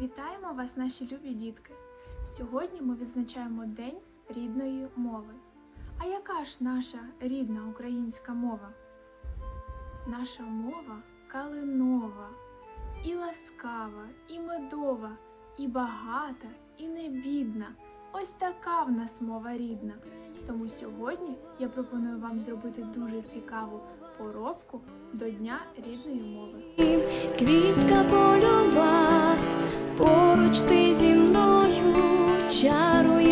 Вітаємо вас, наші любі дітки! Сьогодні ми відзначаємо День рідної мови. А яка ж наша рідна українська мова? Наша мова калинова, і ласкава, і медова, і багата, і не бідна. Ось така в нас мова рідна. Тому сьогодні я пропоную вам зробити дуже цікаву поробку до Дня рідної мови. Квітка Хоч земною зі чаруй.